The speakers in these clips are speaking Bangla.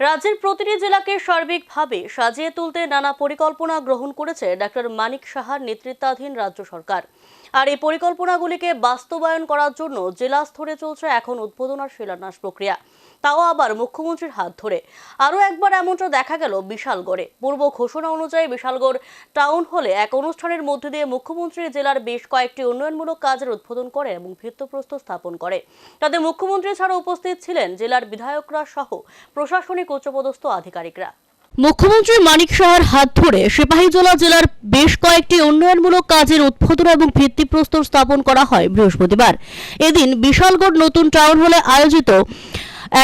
রাজ্যের প্রতিটি জেলাকে সার্বিকভাবে সাজিয়ে তুলতে নানা পরিকল্পনা গ্রহণ করেছে ডাক্তার মানিক সাহার নেতৃত্বাধীন রাজ্য সরকার। আর এই পরিকল্পনাগুলিকে বাস্তবায়ন করার জন্য জেলা স্তরে চলছে এখন উদ্বোধন আর শিলান্যাস প্রক্রিয়া। তাও আবার মুখ্যমন্ত্রীর হাত ধরে। আরও একবার এমনটা দেখা গেল বিশালগড়ে। পূর্ব ঘোষণা অনুযায়ী বিশালগড় টাউন হলে এক অনুষ্ঠানের মধ্যে দিয়ে মুখ্যমন্ত্রী জেলার বেশ কয়েকটি উন্নয়নমূলক কাজের উদ্বোধন করে এবং ভিত্তপ্রস্তর স্থাপন করে। তাদের মুখ্যমন্ত্রী ছাড়া উপস্থিত ছিলেন জেলার বিধায়করা সহ প্রশাসনিক উচ্চপদস্থ আধিকারিকরা। মুখ্যমন্ত্রী মানিক সাহার হাত ধরে সিপাহীজলা জেলার বেশ কয়েকটি উন্নয়নমূলক কাজের উদ্বোধন এবং ভিত্তিপ্রস্তর স্থাপন করা হয় বৃহস্পতিবার। এদিন বিশালগড় নতুন টাউন হলে আয়োজিত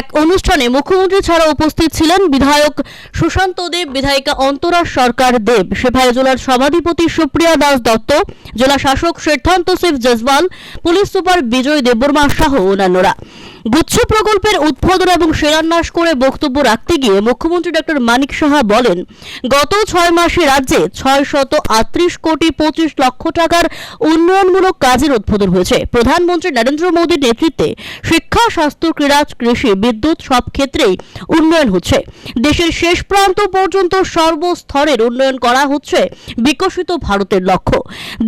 এক অনুষ্ঠানে মুখ্যমন্ত্রী ছাড়া উপস্থিত ছিলেন বিধায়ক সুশান্ত দেব, বিধায়িকা অন্তরা সরকার দেব, সিপাহীজলার সভাধিপতি সুপ্রিয়া দাস দত্ত, জেলা শাসক সিদ্ধান্ত সিফ জজওয়াল, পুলিশ সুপার বিজয় দেববর্মা সহ অন্যান্যরা। গুচ্ছ প্রকল্পের উদ্বোধন এবং শিলান্যাস করে বক্তব্য রাখতে গিয়ে মুখ্যমন্ত্রী ডক্টর মানিক সাহা বলেন, গত ছয় মাসে রাজ্যে ছয় শত আটত্রিশ কোটি পঁচিশ লক্ষ টাকার উন্নয়নমূলক কাজের উদ্বোধন হয়েছে। প্রধানমন্ত্রী নরেন্দ্র মোদীর নেতৃত্বে শিক্ষা, স্বাস্থ্য, ক্রীড়া, কৃষি, বিদ্যুৎ সব ক্ষেত্রেই উন্নয়ন হচ্ছে। দেশের শেষ প্রান্ত পর্যন্ত সর্বস্তরের উন্নয়ন করা হচ্ছে বিকশিত ভারতের লক্ষ্য।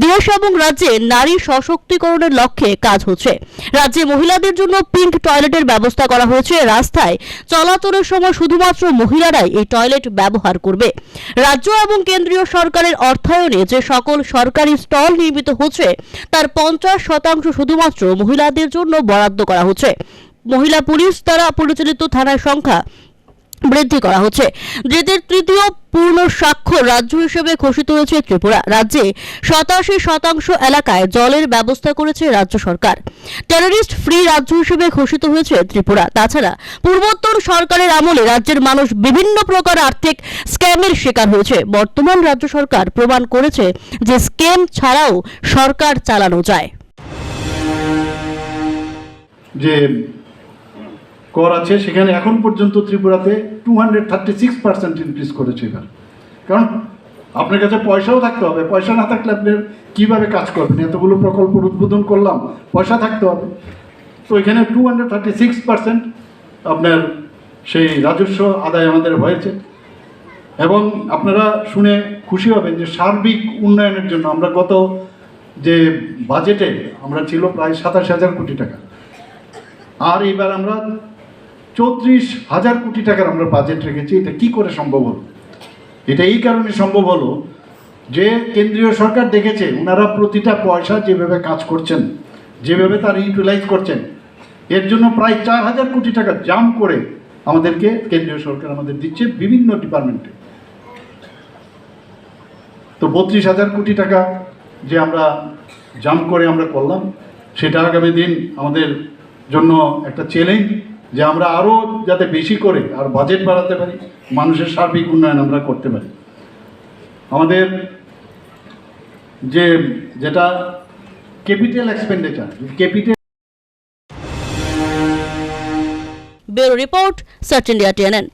দেশ এবং রাজ্যে নারী সশক্তিকরণের লক্ষ্যে কাজ হচ্ছে। রাজ্যে মহিলাদের জন্য পিঙ্ক টয়লেটের ব্যবস্থা করা হয়েছে রাস্তায়। চলাচলের সময় শুধুমাত্র মহিলারাই এই টয়লেট ব্যবহার করবে। রাজ্য এবং কেন্দ্রীয় সরকারের অর্থায়নে যে সকল সরকারি স্টল নির্মিত হচ্ছে, তার পঞ্চাশ শতাংশ শুধুমাত্র মহিলাদের জন্য বরাদ্দ করা হচ্ছে। মহিলা পুলিশ দ্বারা পরিচালিত থানার সংখ্যা বৃদ্ধি করা হচ্ছে। যেটির তৃতীয় পূর্ণ স্বাক্ষর রাজ্য হিসেবে ঘোষিত হয়েছে ত্রিপুরা। রাজ্যে সাতাশি শতাংশ এলাকায় জলের ব্যবস্থা করেছে রাজ্য সরকার। টেররিস্ট ফ্রি রাজ্য হিসেবে ঘোষিত হয়েছে ত্রিপুরা। তাছাড়া পূর্বোত্তর সরকারের আমলে রাজ্যের মানুষ বিভিন্ন প্রকার আর্থিক স্ক্যামের শিকার হয়েছে। বর্তমান রাজ্য সরকার প্রমাণ করেছে যে স্ক্যাম ছাড়াও সরকার চালানো যায়। যে কর আছে, সেখানে এখন পর্যন্ত ত্রিপুরাতে two hundred thirty six percent increase করেছে এবার। কারণ আপনার কাছে পয়সাও থাকতে হবে, পয়সা না থাকলে আপনি কীভাবে কাজ করবেন? এতগুলো প্রকল্প উদ্বোধন করলাম, পয়সা থাকতে হবে। তো এখানে two hundred thirty six percent আপনার সেই রাজস্ব আদায় আমাদের হয়েছে। এবং আপনারা শুনে খুশি হবেন যে সার্বিক উন্নয়নের জন্য আমরা গত যে বাজেটে আমরা ছিল প্রায় সাতাশ হাজার কোটি টাকা। আর এবার আমরা চৌত্রিশ হাজার কোটি টাকার আমরা বাজেট রেখেছি। এটা কি করে সম্ভব হলো? এটা এই কারণে সম্ভব হলো যে কেন্দ্রীয় সরকার দেখেছে, ওনারা প্রতিটা পয়সা যেভাবে কাজ করছেন, যেভাবে তার ইউটিলাইজ করছেন, এর জন্য প্রায় চার হাজার কোটি টাকা জাম করে আমাদেরকে কেন্দ্রীয় সরকার আমাদের দিচ্ছে বিভিন্ন ডিপার্টমেন্টে তো বত্রিশ হাজার কোটি টাকা যে আমরা জাম করে আমরা করলাম, সেটা আগামী দিন আমাদের জন্য একটা চ্যালেঞ্জ যে আমরা আরও যাতে বেশি করে আর বাজেট বাড়াতে পারি, মানুষের সার্বিক উন্নয়ন আমরা করতে পারি। আমাদের যে যেটা capital expenditure capital bureau report, search India TNN.